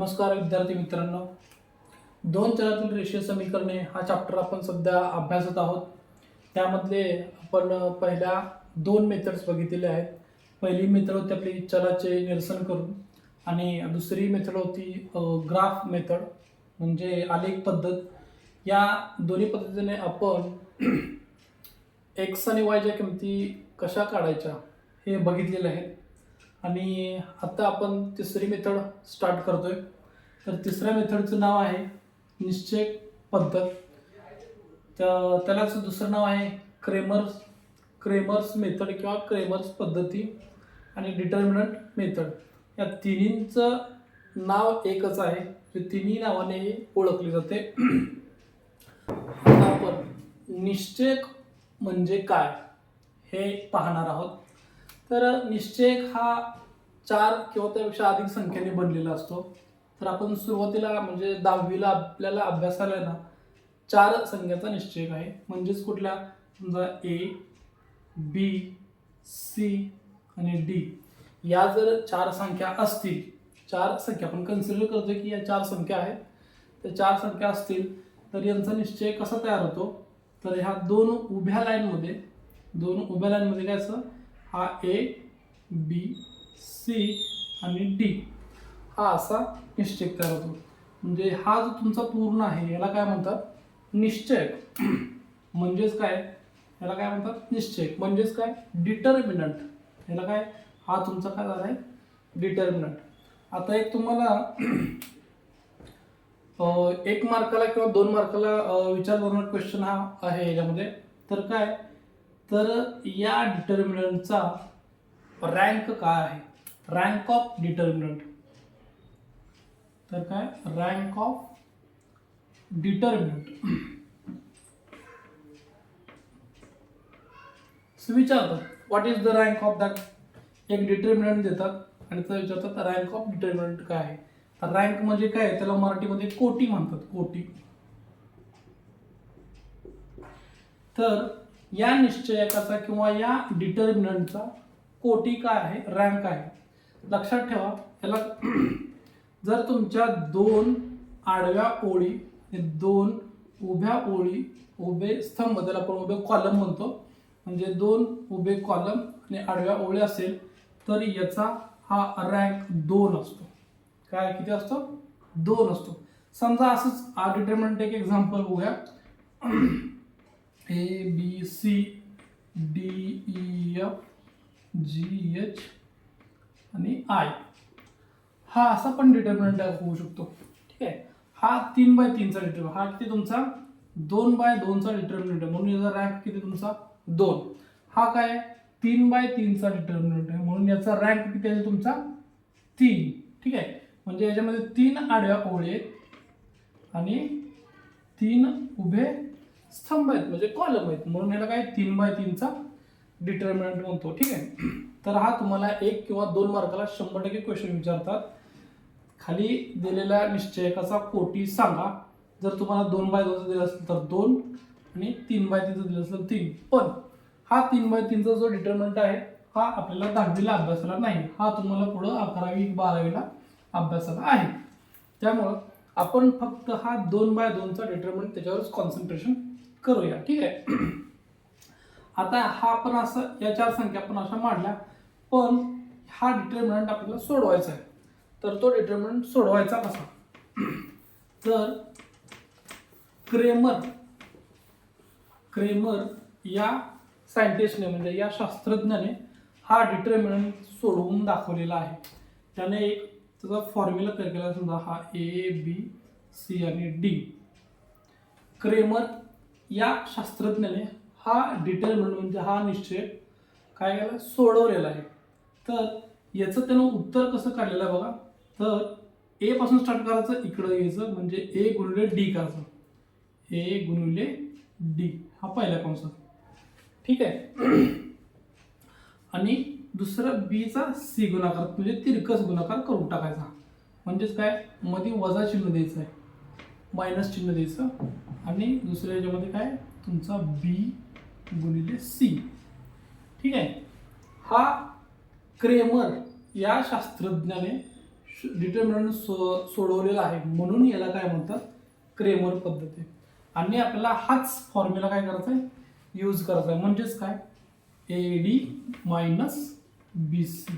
नमस्कार विद्यार्थी मित्रांनो. दोन चरातील रेषीय समीकरणे हा चॅप्टर आपण सध्या अभ्यासत आहोत. त्यामधले आपण पहिल्या दोन मेथड्स बघितलेले आहेत. पहिली मेथड होती आपली चलाचे निरसन करून आणि दुसरी मेथड होती ग्राफ मेथड म्हणजे आलेख पद्धत. या दोन्ही पद्धतीने आपण एक्स आणि वायच्या किमती कशा काढायच्या हे बघितलेलं आहे आणि आता आपण तिसरी मेथड स्टार्ट करतोय. तर तिसऱ्या मेथडचं नाव आहे निश्चय पद्धत. तर त्यालाच दुसरं नाव आहे क्रेमर्स क्रेमर्स मेथड किंवा क्रेमर्स पद्धती आणि डिटर्मिनंट मेथड. या तिन्हींचं नाव एकच आहे जे तिन्ही नावाने ओळखली जाते. आता आपण निश्चय म्हणजे काय हे पाहणार आहोत. तर निश्चयक हा चार किंवा त्यापेक्षा अधिक संख्येने बनलेला असतो. तर आपण सुरुवातीला म्हणजे दहावीला आपल्याला अभ्यासाला ना चार संख्याचा निश्चयक आहे. म्हणजेच कुठल्या समजा ए बी सी आणि डी या जर चार संख्या असतील चार संख्या आपण कन्सिडर करतो की या चार संख्या आहेत. त्या चार संख्या असतील तर यांचा निश्चय कसा तयार होतो? तर ह्या दोन उभ्या लाईनमध्ये दोन उभ्या लाईनमध्ये काय असं हा ए बी सी आणि डी हा असा निश्चय तयार होतो म्हणजे हा जो तुमचा पूर्ण आहे याला काय म्हणतात? निश्चय. म्हणजेच काय? याला काय म्हणतात? निश्चय. म्हणजेच काय? डिटर्मिनंट याला काय? हा तुमचा काय झाला आहे? डिटर्मिनंट आता एक तुम्हाला एक मार्काला किंवा दोन मार्काला विचार क्वेश्चन हा आहे याच्यामध्ये. तर काय? तर या डिटर्मिनंटचा रँक काय आहे? रँक ऑफ डिटर्मिनंट तर काय? रँक ऑफ डिटर्मिनंट विचारतात what is the rank of that एक डिटर्मिनंट देतात आणि त्याला विचारतात रँक ऑफ डिटर्मिनंट काय आहे? तर रँक म्हणजे काय त्याला मराठीमध्ये कोटी म्हणतात कोटी. तर या निश्चयकाचा किंवा या डिटर्मिनंटचा कोटी काय आहे? रँक आहे. लक्षात ठेवा याला जर तुमच्या दोन आडव्या ओळी दोन उभ्या ओळी उभे स्तंभ त्याला आपण उभे कॉलम म्हणतो म्हणजे दोन उभे कॉलम आणि आडव्या ओळी असेल तर याचा हा रँक दोन असतो. काय किती असतो? दोन असतो. समजा असंच आ डिटर्मिनंट एक एक्झाम्पल बघूया. A B C D E F G H आणि आय हा असा पण डिटर्मिनंट होऊ शकतो. ठीक आहे? हा तीन बाय तीनचा डिटर्मिनंट हा किती तुमचा? दोन बाय दोनचा डिटर्मिनंट आहे म्हणून याचा रँक किती तुमचा? दोन. हा काय? तीन बाय तीनचा डिटर्मिनंट आहे. म्हणून याचा रँक किती आहे तुमचा? तीन. ठीक आहे? म्हणजे याच्यामध्ये तीन आडव्या ओळी आहेत आणि तीन उभे स्तंभ आहेत म्हणजे कॉलम आहेत. म्हणून याला काय? तीन बाय तीनचा डिटर्मिनंट म्हणतो. ठीक आहे? तर हा तुम्हाला एक किंवा दोन मार्काला शंभर टक्के क्वेश्चन विचारतात. खाली दिलेल्या निश्चयकाचा कोटी सांगा. जर तुम्हाला दोन बाय दोनचं दिलं असेल तर दोन आणि तीन बाय तीनचं दिलं असेल तीन. पण हा तीन बाय तीनचा जो डिटर्मिनंट आहे हा आपल्याला दहावीला अभ्यासाला नाही. हा तुम्हाला पुढं अकरावी बारावीला अभ्यासाला आहे. त्यामुळं आपण फक्त हा दोन बाय दोनचा डिटर्मिनंट त्याच्यावरच कॉन्सन्ट्रेशन करूया ठीक आहे? आता हा आपण असं या चार संख्या आपण अशा मांडल्या. पण हा डिटर्मिनंट आपल्याला सोडवायचा आहे. तर तो डिटर्मिनंट सोडवायचा कसा? तर क्रेमर क्रेमर या सायंटिस्टने म्हणजे या शास्त्रज्ञाने हा डिटर्मिनंट सोडवून दाखवलेला आहे. त्याने एक त्याचा फॉर्म्युला तयार केला समजा हा ए बी सी आणि डी क्रेमर या शास्त्रज्ञाने हा डिटर्मिनंट म्हणजे हा निश्चय काय केला? सोडवलेला आहे. तर याचं त्यानं उत्तर कसं काढलेलं आहे बघा? तर ए पासून स्टार्ट करायचं इकडं यायचं म्हणजे ए गुणिले डी करायचं. ए गुणिले डी हा पहिला कंसात ठीक आहे? आणि दुसरं बीचा सी गुणाकार म्हणजे तिरकस गुणाकार करून टाकायचा. म्हणजेच काय? मध्ये वजा चिन्ह द्यायचं आहे मायनस चिन्ह द्यायचं. आणि दुसऱ्या याच्यामध्ये काय? तुमचा बी गुणिले सी ठीक आहे? हा क्रेमर या शास्त्रज्ञाने डिटर्मिनंट सो सोडवलेला आहे. म्हणून याला काय म्हणतात? क्रेमर पद्धती. आणि आपल्याला हाच फॉर्म्युला काय करायचा आहे? यूज करायचा आहे. म्हणजेच काय? A D minus B C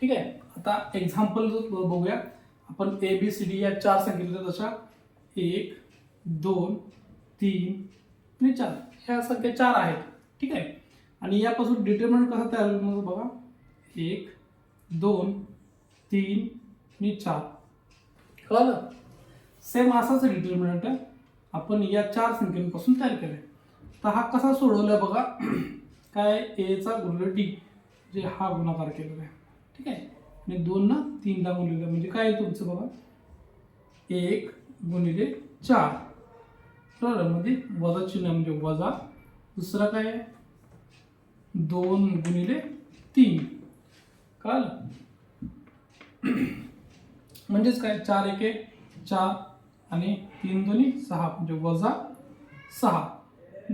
ठीक आहे? आता एक्झाम्पल बघूया. आपण ए बी सी डी या चार सांगितल्या तशा एक दोन तीन आणि चार. ह्या संख्या चार आहेत. ठीक आहे? आणि यापासून डिटर्मिनंट कसा तयार होईल बघा. एक दोन तीन आणि चार. कळलं? सेम असाच डिटर्मिनंट आहे. आपण या चार संख्येपासून तयार केलं तर हा कसा सोडवला बघा. काय? एचा गुणलं डी जे हा गुणाकार केलेला आहे. ठीक आहे? आणि दोन ना तीनला गुणलेलं म्हणजे काय आहे तुमचं बघा? एक गुणिले चार. बरोबर मध्ये म्हणजे वजा चिन्ह म्हणजे वजा. दुसरा काय आहे? दोन गुणिले तीन. काल म्हणजेच काय? चार एके चार आणि तीन दोन्ही सहा. म्हणजे वजा सहा.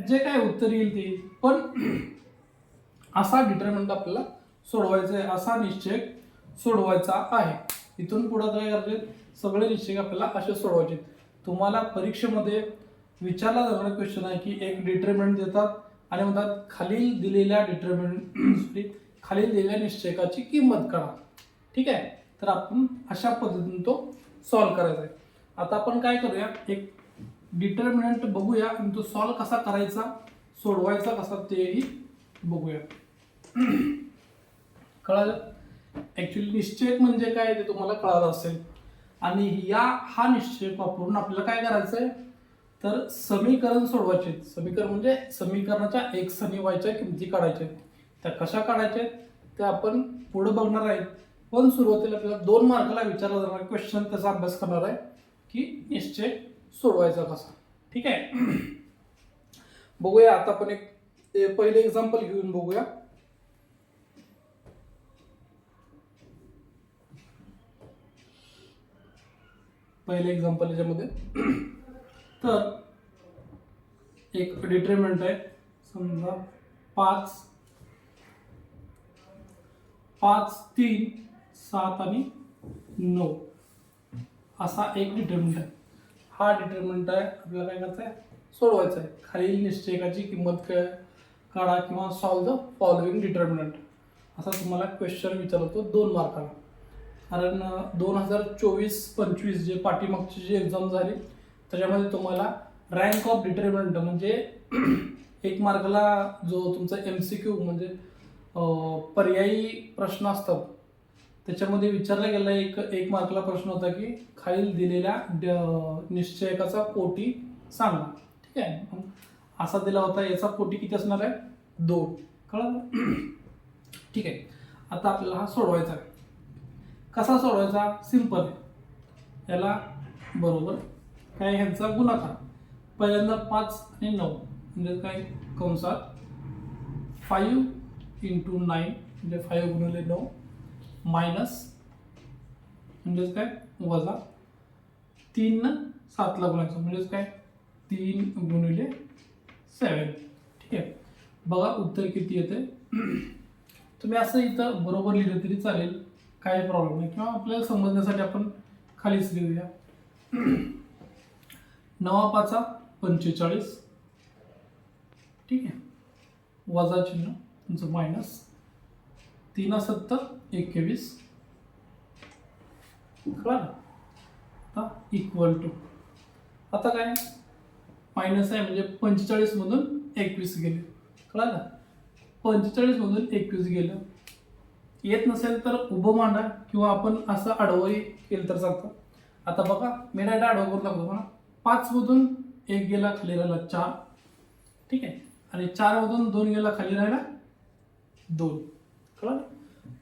जे काय उत्तर येईल ते. पण असा डिटर्मिनंट आपल्याला सोडवायचा आहे. असा निश्चय सोडवायचा आहे. इथून पुढे काय करायचे सगळे निश्चय आपल्याला असे सोडवायचे तुम्हाला परीक्षेमध्ये विचारला जाणारा क्वेश्चन आहे की एक डिटर्मिनंट देतात आणि म्हणतात खालील दिलेल्या डिटर्मिनंट सॉरी खालील दिलेल्या निश्चयकाची किंमत काढा. ठीक आहे? तर आपण अशा पद्धतीने तो सॉल्व करायचा आहे. आता आपण काय करूया? एक डिटर्मिनंट बघूया आणि तो सॉल्व कसा करायचा सोडवायचा कसा तेही बघूया. कळालं? ॲक्च्युली निश्चय म्हणजे काय ते तुम्हाला कळालं असेल. आणि या हा निश्चय वापरून आपल्याला काय करायचं आहे तर समीकरण सोडवायचे समीकरण म्हणजे समीकरणाच्या एक आणि व्हायच्या किमती काढायच्या त्या कशा काढायच्या आहेत? त्या आपण पुढं बघणार आहेत. पण सुरुवातीला आपल्याला दोन मार्काला विचारला जाणार क्वेश्चन त्याचा अभ्यास करणार आहे की निश्चय सोडवायचा कसा. ठीक आहे? बघूया आता आपण एक पहिले एक्झाम्पल घेऊन बघूया. पहिले एक्झाम्पल याच्यामध्ये. तर एक डिटर्मिनंट आहे. समजा पाच पाच तीन सात आणि नऊ. असा एक डिटर्मिनंट आहे. हा डिटर्मिनंट आहे आपल्याला काय करायचं आहे सोडवायचं आहे खालील निश्चयकाची किंमत काय काढा किंवा सॉल्व द फॉलोइंग डिटर्मिनंट असा तुम्हाला क्वेश्चन विचारतो दोन मार्काला कारण दोन हजार चोवीस पंचवीस जे पाठीमागची जी एक्झाम झाली त्याच्यामध्ये तुम्हाला रँक ऑफ डिटर्मिनंट म्हणजे एक मार्गला जो तुमचा एम सी क्यू म्हणजे पर्यायी प्रश्न असतात. त्याच्यामध्ये विचारला गेला एक एक मार्कला प्रश्न होता की खालील दिलेल्या ड- निश्चयकाचा कोटी सांगा. ठीक आहे? असा दिला होता याचा कोटी किती असणार आहे? दोन. कळलं? ठीक आहे. आता आपल्याला हा सोडवायचा आहे. कसा सोडवायचा? सिंपल याला बरोबर काय ह्यांचा गुणाकार. पहिल्यांदा पाच आणि नऊ. म्हणजे काय? कंसात फाईव्ह इंटू नाईन म्हणजे फाईव्ह गुणिले नऊ मायनस म्हणजेच काय? वजा तीन न सातला गुणायचं म्हणजेच काय? तीन गुणिले सेवन ठीक आहे. बघा उत्तर किती येते तुम्ही असं इथं बरोबर लिहिलं तरी चालेल. काही प्रॉब्लेम नाही. किंवा आपल्याला समजण्यासाठी आपण खालीच लिहूया. नवा पाचा पंचेचाळीस. ठीक आहे. वजा चिन्ह तुमचं मायनस तीन सत्तर एकवीस. कळलं? आता इक्वल टू आता काय? मायनस आहे म्हणजे पंचेचाळीसमधून एकवीस गेले. कळालं? पंचेचाळीसमधून एकवीस गेलं. येत नसेल तर उभं मांडा किंवा आपण असं आडवंही केलं तर चालतं. आता बघा मी डायरेक्ट आडवं करून दाखवतो. म्हणा पाचमधून एक गेला खाली राहिला चार. ठीक आहे? आणि चारमधून दोन गेला खाली राहिला दोन. कळलं?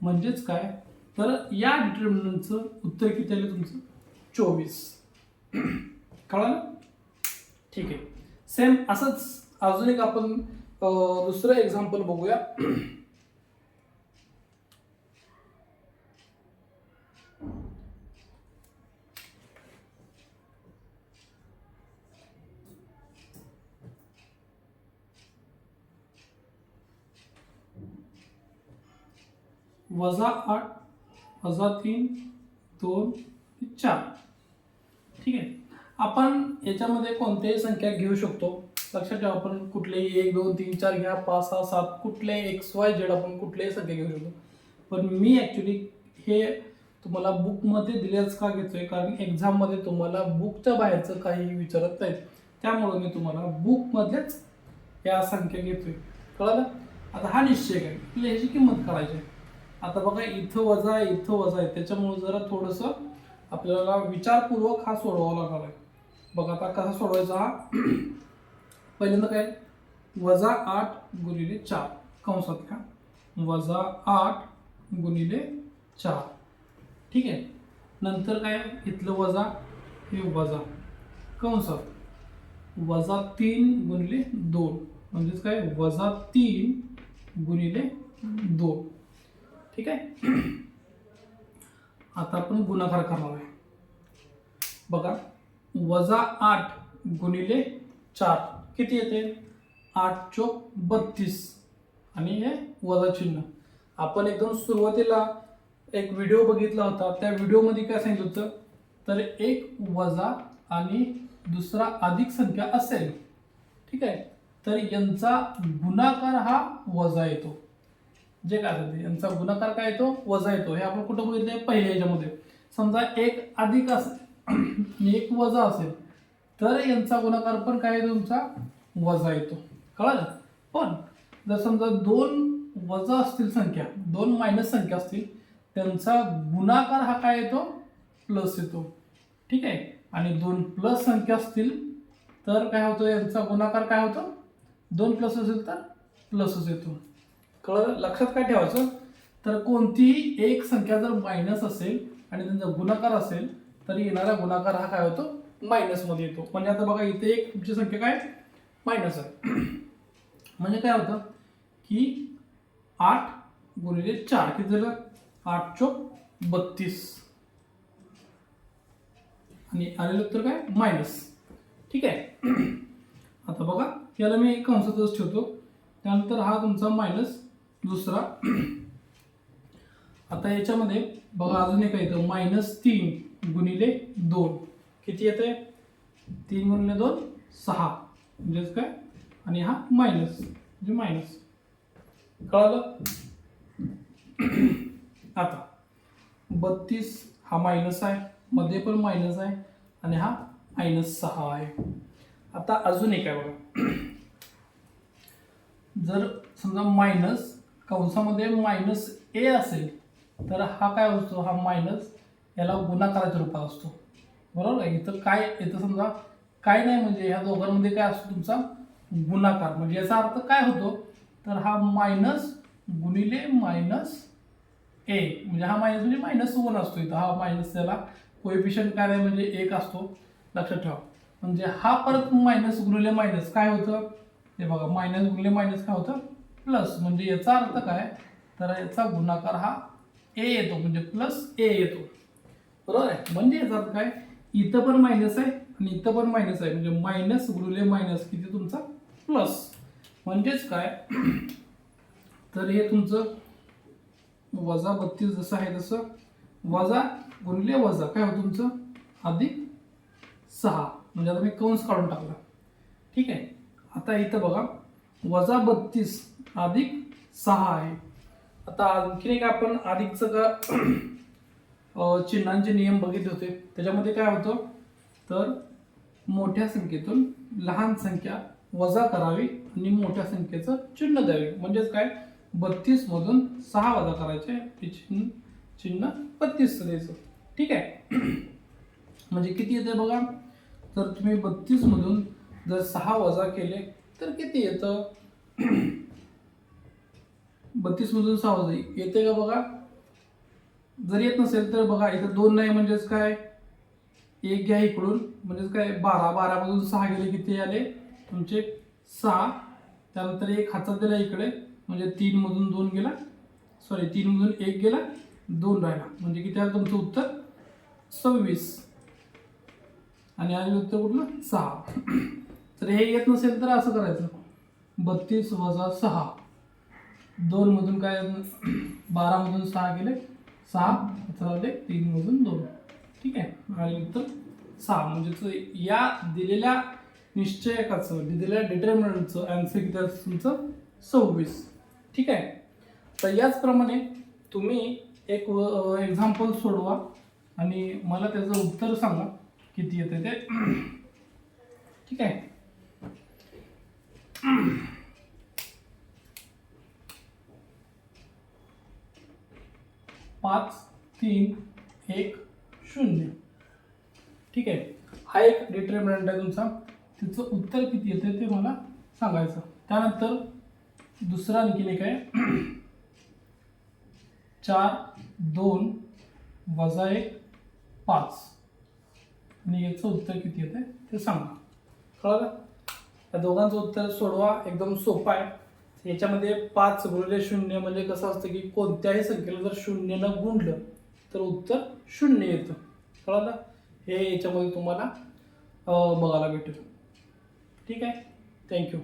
म्हणजेच काय? तर या डिटर्मिनंटचं उत्तर किती आलं तुमचं? चोवीस. कळलं? ठीक आहे. सेम असंच अजून एक आपण दुसरं एक्झाम्पल बघूया. वजा आठ वजा तीन दोन चार. ठीक आहे? आपण याच्यामध्ये कोणत्याही संख्या घेऊ शकतो. लक्षात ठेवा आपण कुठलेही एक दोन तीन चार घ्या पाच सहा सात कुठलेही एक्स वाय झेड आपण कुठल्याही संख्या घेऊ शकतो. पण मी ॲक्च्युली हे तुम्हाला बुकमध्ये दिल्याच का घेतो आहे कारण एक्झाममध्ये तुम्हाला बुकच्या बाहेरचं काही विचारत नाही त्यामुळे मी तुम्हाला बुकमधल्याच या संख्या घेतो आहे कळलं? आता हा निश्चय काय आपल्याला ह्याची किंमत करायची आहे. आता बघा इथं वजा आहे इथं वजा आहे. त्याच्यामुळे जरा थोडंसं आपल्याला विचारपूर्वक हा सोडवावा लागणार आहे. बघा आता कसा सोडवायचा हा? पहिल्यांदा काय? वजा आठ गुणिले चार. कंसात का? वजा आठ गुणिले चार. ठीक आहे? नंतर काय? इथलं वजा हे वजा. कंसात. वजा तीन गुणिले दोन. म्हणजेच काय? वजा तीन गुणिले दोन. ठीक आहे? आता आपण गुणाकार करणार आहे. बघा वजा आठ गुणिले चार किती येते? आठ चोक बत्तीस. आणि हे वजा चिन्ह. आपण एकदम सुरुवातीला एक व्हिडिओ बघितला होता. त्या व्हिडिओमध्ये काय सांगितलं होतं? तर एक वजा आणि दुसरा अधिक संख्या असेल. ठीक आहे? तर यांचा गुणाकार हा वजा येतो. जे काय असेल यांचा गुणाकार काय येतो? वजा येतो. हे आपण कुठं बघितले पहिल्या याच्यामध्ये. समजा एक अधिक असेल म्हणजे एक वजा असेल तर यांचा गुणाकार पण काय येतो तुमचा? वजा येतो. कळालं? पण जर समजा दोन वजा असतील संख्या दोन मायनस संख्या असतील त्यांचा गुणाकार हा काय येतो? प्लस येतो. ठीक आहे? आणि दोन प्लस संख्या असतील तर काय होतं? यांचा गुणाकार काय होतो? दोन प्लस असेल तर प्लसच येतो. कळ लक्षात काय ठेवायचं? तर कोणतीही एक संख्या जर मायनस असेल आणि त्यांचा गुणाकार असेल तर येणारा गुणाकार हा काय होतो? मायनसमध्ये येतो. म्हणजे आता बघा इथे एक तुमची संख्या काय? मायनस आहे. म्हणजे काय होतं? की आठ गुणिले चार. किती झालं? आठ चोक बत्तीस. आणि आलेलं उत्तर काय? मायनस ठीक आहे? आता बघा याला मी कंसातच ठेवतो. त्यानंतर हा तुमचा मायनस दुसरा. आता याच्यामध्ये बघा अजून एक येतं. मायनस तीन गुणिले दोन. किती येते तीन गुणिले दोन सहा. म्हणजेच काय? आणि हा मायनस. म्हणजे मायनस. कळालं? आता. बत्तीस हा मायनस आहे. मध्ये पण मायनस आहे. आणि हा मायनस सहा आहे. आता अजून एक आहे बघा. जर समजा मायनस कंसामध्ये मायनस ए असेल तर हा काय असतो? हा मायनस याला गुणाकाराच्या रूपात असतो. बरोबर? आहे इथं काय इथं समजा काय नाही म्हणजे ह्या दोघांमध्ये काय असतो तुमचा? गुणाकार. म्हणजे याचा अर्थ काय होतो? तर हा मायनस गुणिले मायनस ए म्हणजे हा मायनस म्हणजे मायनस वन असतो इथं. हा मायनस त्याला कोएफिशियंट काय नाही म्हणजे एक असतो. लक्षात ठेवा. म्हणजे हा परत मायनस गुणिले मायनस काय होतं? हे बघा मायनस गुणिले मायनस काय होतं? प्लस म्हणजे याचा अर्थ काय? तर याचा गुणाकार हा ए येतो म्हणजे प्लस ए येतो. बरोबर आहे? म्हणजे याचा अर्थ काय? इथं पण मायनस आहे आणि इथं पण मायनस आहे. म्हणजे मायनस गुणिले मायनस किती तुमचा? प्लस म्हणजेच काय? तर हे तुमचं वजा बत्तीस जसं आहे तसं वजा गुणिले वजा. काय होतं तुमचं? अधिक सहा. म्हणजे आता मी कंस काढून टाकला. ठीक आहे? आता इथं बघा. वजा बत्तीस अधिक सहा आहे. आता आणखीन एक आपण अधिकचं का चिन्हांचे नियम बघितले होते. त्याच्यामध्ये काय होतं? तर मोठ्या संख्येतून लहान संख्या वजा करावी आणि मोठ्या संख्येचं चिन्ह द्यावे. म्हणजेच काय? बत्तीसमधून सहा वजा करायचे ते चिन्ह चिन्ह बत्तीसचं द्यायचं. ठीक आहे? म्हणजे किती येते बघा? तर तुम्ही बत्तीसमधून जर सहा वजा केले तर किती येतं? बत्तीस मधून सहा वजा येते का बघा? जर येत नसेल तर बघा इथं दोन नाही म्हणजेच काय? एक घ्या इकडून. म्हणजेच काय? बारा. बारामधून सहा गेले किती आले? तुमचे सहा. त्यानंतर एक हातात दिला इकडे. म्हणजे तीन मधून दोन गेला. सॉरी तीन मधून एक गेला. दोन राहिला. म्हणजे किती आलं तुमचं उत्तर? सव्वीस. आणि आलेलं उत्तर कुठलं? सहा. तर हे येत नसेल तर असं करायचं. बत्तीस वजा सहा. दोन मधून काय बारा मधून सहा गेले सहा आता राहिले तीन मधून दोन. ठीक आहे? आणि उत्तर सहा. म्हणजे या दिलेल्या निश्चयकाचं दिलेल्या डिटर्मिनंटचं आन्सर किती तुमचं? सव्वीस. ठीक आहे? तर याचप्रमाणे तुम्ही एक एक्झाम्पल सोडवा आणि मला त्याचं उत्तर सांगा. किती येते ते? ठीक आहे? पाच तीन एक शून्य. ठीक आहे? हा एक डिटर्मिनंट आहे तुमचा. तिचं उत्तर किती येतं ते मला सांगायचं. त्यानंतर दुसरा आणखीन एक आहे. चार दोन वजा एक पाच. आणि याचं उत्तर किती येतं ते सांगा. कळलं? या दोघांचं उत्तर सोडवा. एकदम सोपं आहे. याच्यामध्ये पाच गुणले शून्य म्हणजे कसं असतं की कोणत्याही संख्येला जर शून्यनं गुणलं तर उत्तर शून्य येतं. कळलं? हे याच्यामध्ये तुम्हाला बघायला भेटेल. ठीक आहे? थँक्यू